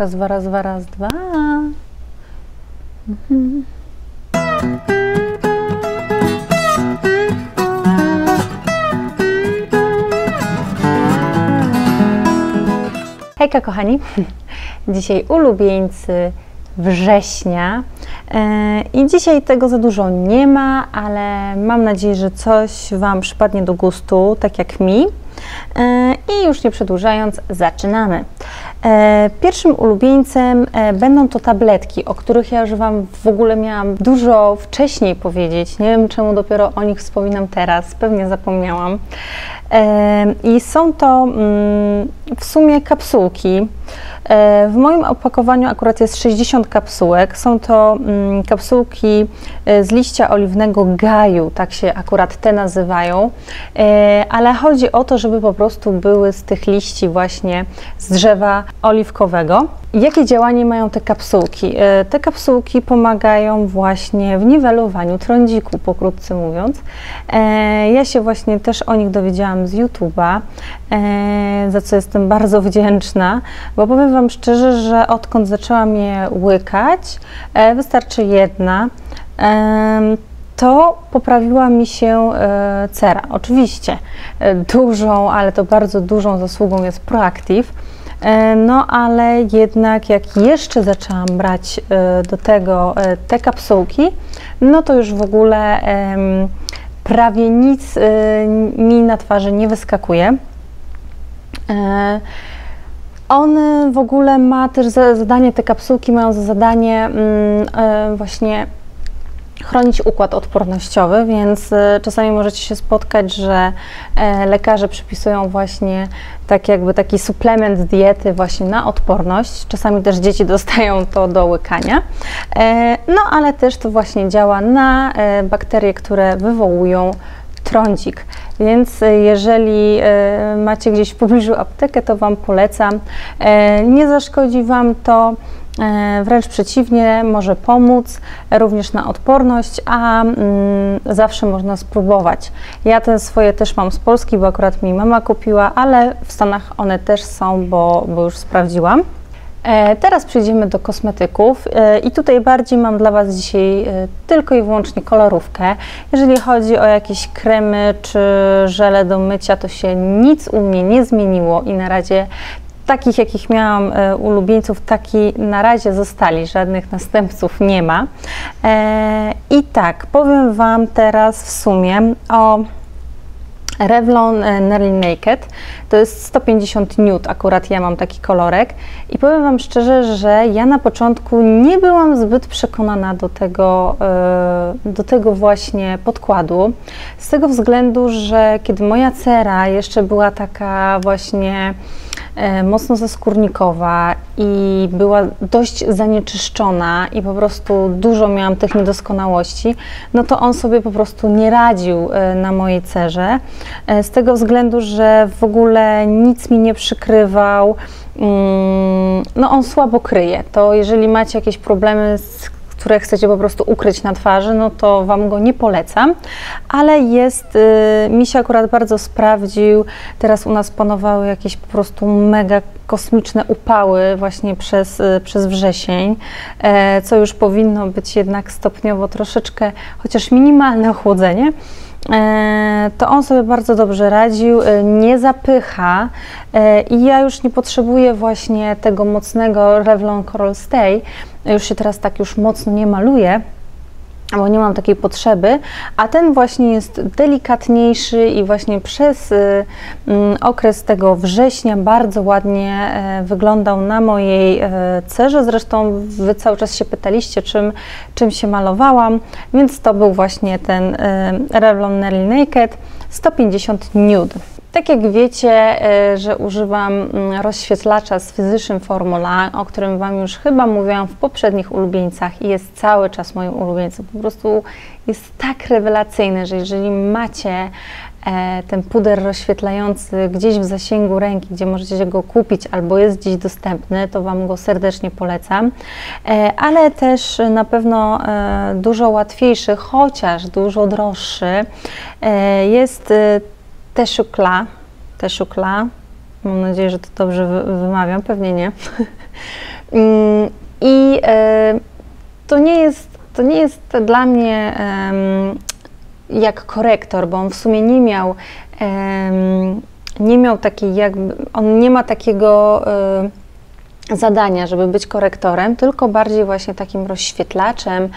Raz, dwa, raz, dwa, raz, dwa. Mhm. Hejka kochani, dzisiaj ulubieńcy września e, i dzisiaj tego za dużo nie ma, ale mam nadzieję, że coś Wam przypadnie do gustu, tak jak mi. E, I już nie przedłużając, zaczynamy. E, pierwszym ulubieńcem będą to tabletki, o których ja już Wam w ogóle miałam dużo wcześniej powiedzieć. Nie wiem, czemu dopiero o nich wspominam teraz, pewnie zapomniałam. I są to mm, w sumie kapsułki. E, w moim opakowaniu akurat jest 60 kapsułek. Są to mm, kapsułki e, z liścia oliwnego gaju, tak się akurat te nazywają, e, ale chodzi o to, żeby po prostu były z tych liści właśnie z drzewa oliwkowego. Jakie działanie mają te kapsułki? Te kapsułki pomagają właśnie w niwelowaniu trądziku, pokrótce mówiąc. Ja się właśnie też o nich dowiedziałam z YouTube'a, za co jestem bardzo wdzięczna, bo powiem Wam szczerze, że odkąd zaczęłam je łykać, e, wystarczy jedna, to poprawiła mi się e, cera. Oczywiście e, dużą, ale to bardzo dużą zasługą jest Proactive. No, ale jednak jak jeszcze zaczęłam brać do tego te kapsułki, no to już w ogóle prawie nic mi na twarzy nie wyskakuje. On w ogóle ma też zadanie, te kapsułki mają za zadanie mm, e, właśnie chronić układ odpornościowy, więc e, czasami możecie się spotkać, że e, lekarze przypisują właśnie tak jakby taki suplement diety właśnie na odporność. Czasami też dzieci dostają to do łykania. No ale też to właśnie działa na bakterie, które wywołują trądzik. Więc e, jeżeli e, macie gdzieś w pobliżu aptekę, to Wam polecam. E, nie zaszkodzi Wam to. Wręcz przeciwnie, może pomóc również na odporność, a mm, zawsze można spróbować. Ja te swoje też mam z Polski, bo akurat mi mama kupiła, ale w Stanach one też są, bo, bo już sprawdziłam. E, teraz przejdziemy do kosmetyków e, i tutaj bardziej mam dla Was dzisiaj e, tylko i wyłącznie kolorówkę. Jeżeli chodzi o jakieś kremy czy żele do mycia, to się nic u mnie nie zmieniło i na razie takich, jakich miałam ulubieńców, taki na razie zostali, żadnych następców nie ma. I tak, powiem Wam teraz w sumie o Revlon e, Nearly Naked. To jest 150 nut, akurat ja mam taki kolorek. I powiem Wam szczerze, że ja na początku nie byłam zbyt przekonana do tego, e, do tego właśnie podkładu. Z tego względu, że kiedy moja cera jeszcze była taka właśnie E, mocno zaskórnikowa i była dość zanieczyszczona i po prostu dużo miałam tych niedoskonałości, no to on sobie po prostu nie radził e, na mojej cerze. E, z tego względu, że w ogóle nic mi nie przykrywał. Mm, no on słabo kryje. To jeżeli macie jakieś problemy z które chcecie po prostu ukryć na twarzy, no to Wam go nie polecam, ale jest, y, mi się akurat bardzo sprawdził. Teraz u nas panowały jakieś po prostu mega kosmiczne upały właśnie przez, y, przez wrzesień, e, co już powinno być jednak stopniowo troszeczkę, chociaż minimalne ochłodzenie. E, to on sobie bardzo dobrze radził, e, nie zapycha e, i ja już nie potrzebuję właśnie tego mocnego Revlon Coral Stay, już się teraz tak już mocno nie maluję, bo nie mam takiej potrzeby, a ten właśnie jest delikatniejszy i właśnie przez y, mm, okres tego września bardzo ładnie y, wyglądał na mojej y, cerze. Zresztą Wy cały czas się pytaliście, czym, czym się malowałam, więc to był właśnie ten Revlon Nelly Naked 150 nude. Tak jak wiecie, e, że używam mm, rozświetlacza z Physician Formula, o którym Wam już chyba mówiłam w poprzednich ulubieńcach i jest cały czas moim ulubieńcem. Po prostu jest tak rewelacyjny, że jeżeli macie e, ten puder rozświetlający gdzieś w zasięgu ręki, gdzie możecie go kupić albo jest gdzieś dostępny, to Wam go serdecznie polecam. E, ale też na pewno dużo łatwiejszy, chociaż dużo droższy jest Teszukla, Teszukla, mam nadzieję, że to dobrze wymawiam, pewnie nie. Mm, I to nie jest, to nie jest dla mnie jak korektor, bo on w sumie nie miał nie miał takiej jakby, on nie ma takiego zadania, żeby być korektorem, tylko bardziej właśnie takim rozświetlaczem,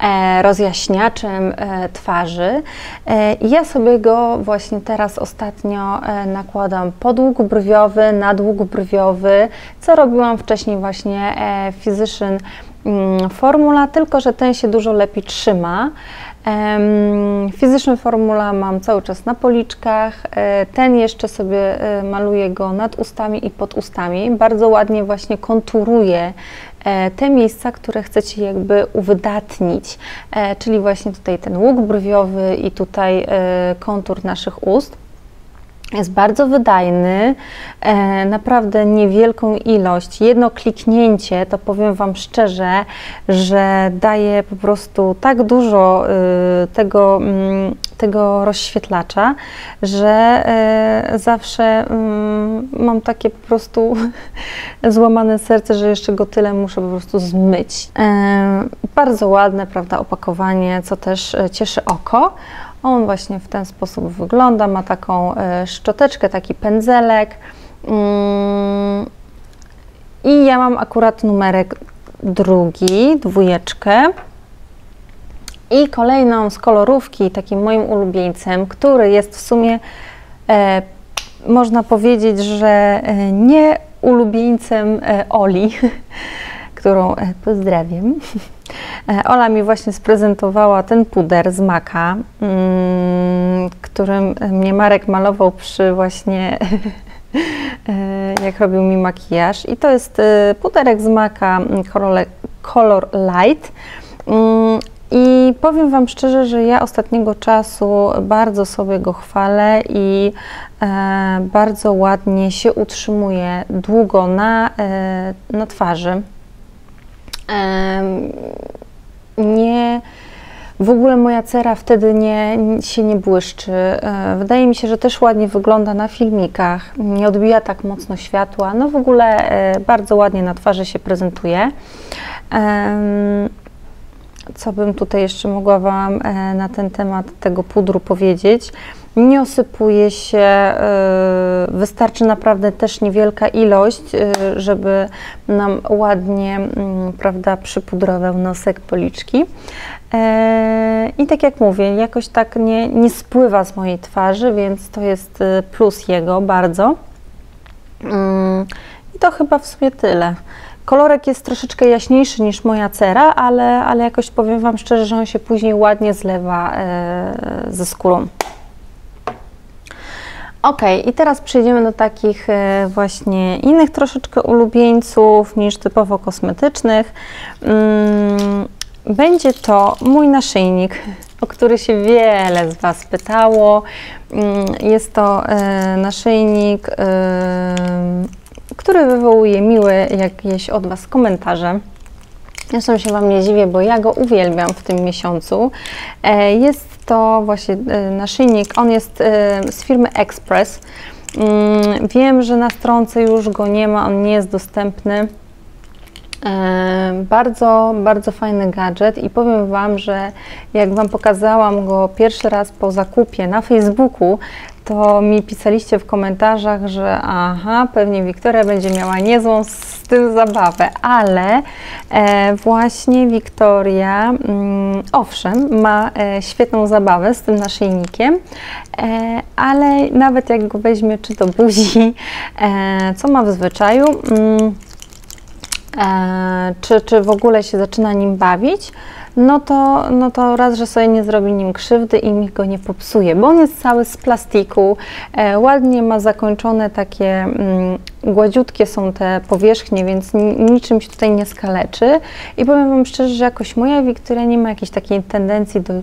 e, rozjaśniaczem e, twarzy. E, ja sobie go właśnie teraz ostatnio nakładam pod łuk brwiowy, nad łuk brwiowy, co robiłam wcześniej właśnie e, Physician mm, Formula, tylko że ten się dużo lepiej trzyma. Fizyczny formula mam cały czas na policzkach. E, ten jeszcze sobie e, maluję go nad ustami i pod ustami. Bardzo ładnie właśnie konturuje e, te miejsca, które chcecie jakby uwydatnić, czyli właśnie tutaj ten łuk brwiowy i tutaj kontur naszych ust. Jest bardzo wydajny, e, naprawdę niewielką ilość. Jedno kliknięcie, to powiem Wam szczerze, że daje po prostu tak dużo y, tego, mm, tego rozświetlacza, że e, zawsze mm, mam takie po prostu złamane serce, że jeszcze go tyle muszę po prostu zmyć. E, bardzo ładne, prawda, opakowanie, co też cieszy oko. On właśnie w ten sposób wygląda, ma taką e, szczoteczkę, taki pędzelek. Mm, I ja mam akurat numerek drugi, dwójeczkę. I kolejną z kolorówki, takim moim ulubieńcem, który jest w sumie, e, można powiedzieć, że e, nie ulubieńcem e, Oli, którą e, pozdrawiam. E, Ola mi właśnie sprezentowała ten puder z maka, mm, którym mnie Marek malował przy właśnie e, jak robił mi makijaż. I to jest puderek z maka mm, Color Light. Mm, I powiem Wam szczerze, że ja ostatniego czasu bardzo sobie go chwalę i bardzo ładnie się utrzymuje długo na, na twarzy nie, w ogóle moja cera wtedy nie, się nie błyszczy. E, wydaje mi się, że też ładnie wygląda na filmikach, nie odbija tak mocno światła, no w ogóle e, bardzo ładnie na twarzy się prezentuje. Co bym tutaj jeszcze mogła Wam e, na ten temat tego pudru powiedzieć? Nie osypuje się, e, wystarczy naprawdę też niewielka ilość, e, żeby nam ładnie, mm, prawda, przypudrował nosek, policzki. E, I tak jak mówię, jakoś tak nie, nie spływa z mojej twarzy, więc to jest plus jego bardzo. Mm, I to chyba w sumie tyle. Kolorek jest troszeczkę jaśniejszy niż moja cera, ale, ale jakoś powiem Wam szczerze, że on się później ładnie zlewa ze skórą. Ok, i teraz przejdziemy do takich e, właśnie innych troszeczkę ulubieńców niż typowo kosmetycznych. Mm, będzie to mój naszyjnik, o który się wiele z Was pytało. Mm, jest to e, naszyjnik, e, który wywołuje miłe jakieś od Was komentarze. Zresztą się Wam nie dziwię, bo ja go uwielbiam w tym miesiącu. Jest to właśnie e, naszyjnik, on jest e, z firmy Express. Mm, wiem, że na stronce już go nie ma, on nie jest dostępny. E, bardzo, bardzo fajny gadżet i powiem Wam, że jak Wam pokazałam go pierwszy raz po zakupie na Facebooku, to mi pisaliście w komentarzach, że aha, pewnie Wiktoria będzie miała niezłą z tym zabawę, ale e, właśnie Wiktoria, mm, owszem, ma e, świetną zabawę z tym naszyjnikiem, ale nawet jak go weźmie czy do buzi, co ma w zwyczaju, mm, czy, czy w ogóle się zaczyna nim bawić, no to, no to raz, że sobie nie zrobi nim krzywdy i mi go nie popsuje, bo on jest cały z plastiku, e, ładnie ma zakończone takie mm, gładziutkie są te powierzchnie, więc niczym się tutaj nie skaleczy i powiem Wam szczerze, że jakoś moja Wiktoria nie ma jakiejś takiej tendencji do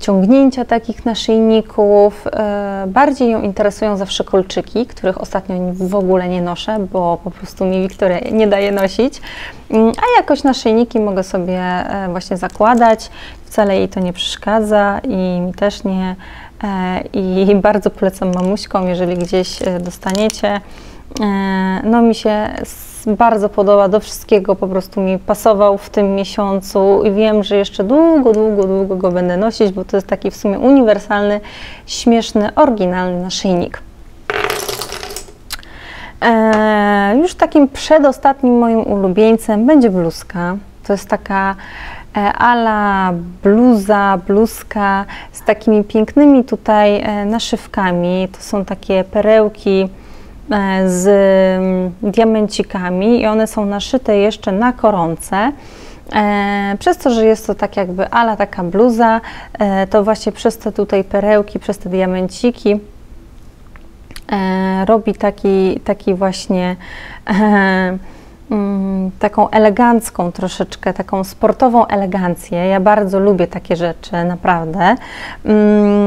ciągnięcia takich naszyjników. E, bardziej ją interesują zawsze kolczyki, których ostatnio w ogóle nie noszę, bo po prostu mi Wiktoria nie daje nosić. Mm, a jakoś naszyjniki mogę sobie e, właśnie zakładać, wcale jej to nie przeszkadza i mi też nie. E, I bardzo polecam mamuśkom, jeżeli gdzieś dostaniecie. No mi się bardzo podoba, do wszystkiego po prostu mi pasował w tym miesiącu i wiem, że jeszcze długo, długo, długo go będę nosić, bo to jest taki w sumie uniwersalny, śmieszny, oryginalny naszyjnik. Eee, już takim przedostatnim moim ulubieńcem będzie bluzka. To jest taka e, ala bluza, bluzka z takimi pięknymi tutaj e, naszywkami. To są takie perełki e, z mm, diamencikami i one są naszyte jeszcze na koronce. Przez to, że jest to tak jakby ala taka bluza, to właśnie przez te tutaj perełki, przez te diamenciki robi taki, taki właśnie Mm, taką elegancką troszeczkę, taką sportową elegancję. Ja bardzo lubię takie rzeczy, naprawdę. Mm,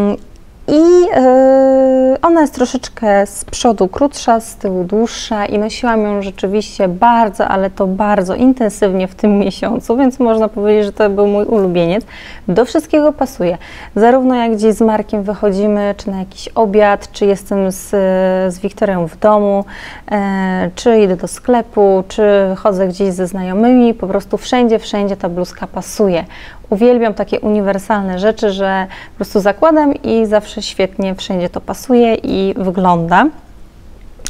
ona jest troszeczkę z przodu krótsza, z tyłu dłuższa i nosiłam ją rzeczywiście bardzo, ale to bardzo intensywnie w tym miesiącu, więc można powiedzieć, że to był mój ulubieniec. Do wszystkiego pasuje. Zarówno jak gdzieś z Markiem wychodzimy, czy na jakiś obiad, czy jestem z, z Wiktorią w domu, e, czy idę do sklepu, czy chodzę gdzieś ze znajomymi, po prostu wszędzie, wszędzie ta bluzka pasuje. Uwielbiam takie uniwersalne rzeczy, że po prostu zakładam i zawsze świetnie wszędzie to pasuje i wygląda.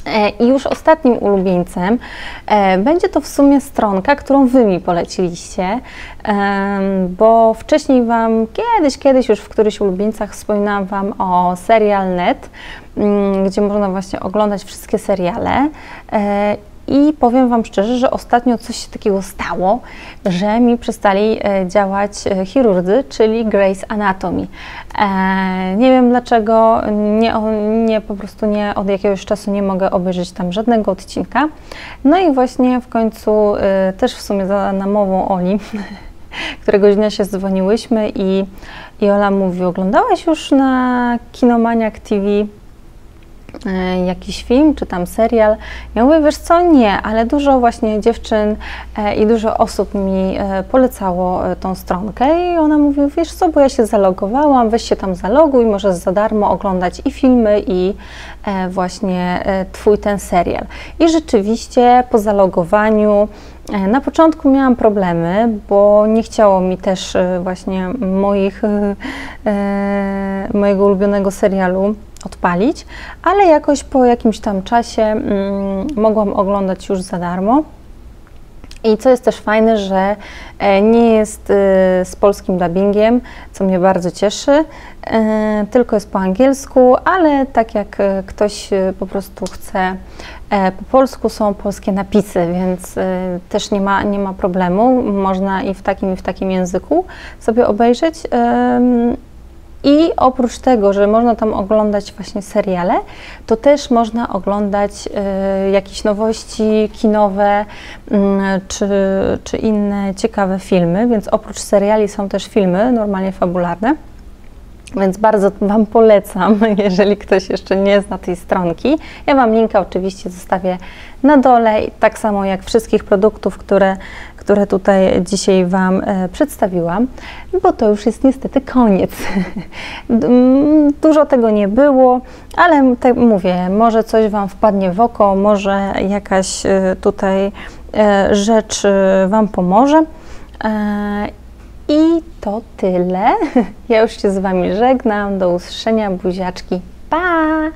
E, I już ostatnim ulubieńcem e, będzie to w sumie stronka, którą Wy mi poleciliście, bo wcześniej Wam, kiedyś, kiedyś już w którychś ulubieńcach wspominałam Wam o serial.net, mm, gdzie można właśnie oglądać wszystkie seriale e, i powiem Wam szczerze, że ostatnio coś się takiego stało, że mi przestali e, działać e, chirurdzy, czyli Grace Anatomy. E, nie wiem dlaczego, nie, nie, po prostu nie, od jakiegoś czasu nie mogę obejrzeć tam żadnego odcinka. No i właśnie w końcu też w sumie za namową Oli, któregoś dnia się dzwoniłyśmy i, i Ola mówi, oglądałaś już na Kinomaniak TV jakiś film czy tam serial. Ja mówię, wiesz co, nie, ale dużo właśnie dziewczyn e, i dużo osób mi e, polecało tą stronkę i ona mówi, wiesz co, bo ja się zalogowałam, weź się tam zaloguj, możesz za darmo oglądać i filmy i właśnie Twój ten serial. I rzeczywiście po zalogowaniu na początku miałam problemy, bo nie chciało mi też właśnie moich, mojego ulubionego serialu odpalić, ale jakoś po jakimś tam czasie mm, mogłam oglądać już za darmo. I co jest też fajne, że e, nie jest e, z polskim dubbingiem, co mnie bardzo cieszy, e, tylko jest po angielsku, ale tak jak ktoś po prostu chce po polsku, są polskie napisy, więc też nie ma, nie ma problemu. Można i w takim, i w takim języku sobie obejrzeć. I oprócz tego, że można tam oglądać właśnie seriale, to też można oglądać y, jakieś nowości kinowe y, czy, czy inne ciekawe filmy, więc oprócz seriali są też filmy normalnie fabularne. Więc bardzo Wam polecam, jeżeli ktoś jeszcze nie zna tej stronki. Ja Wam linka oczywiście zostawię na dole, tak samo jak wszystkich produktów, które, które tutaj dzisiaj Wam e, przedstawiłam, bo to już jest niestety koniec. Dużo tego nie było, ale tak mówię, może coś Wam wpadnie w oko, może jakaś e, tutaj e, rzecz Wam pomoże. I to tyle. Ja już się z Wami żegnam. Do usłyszenia, buziaczki. Pa!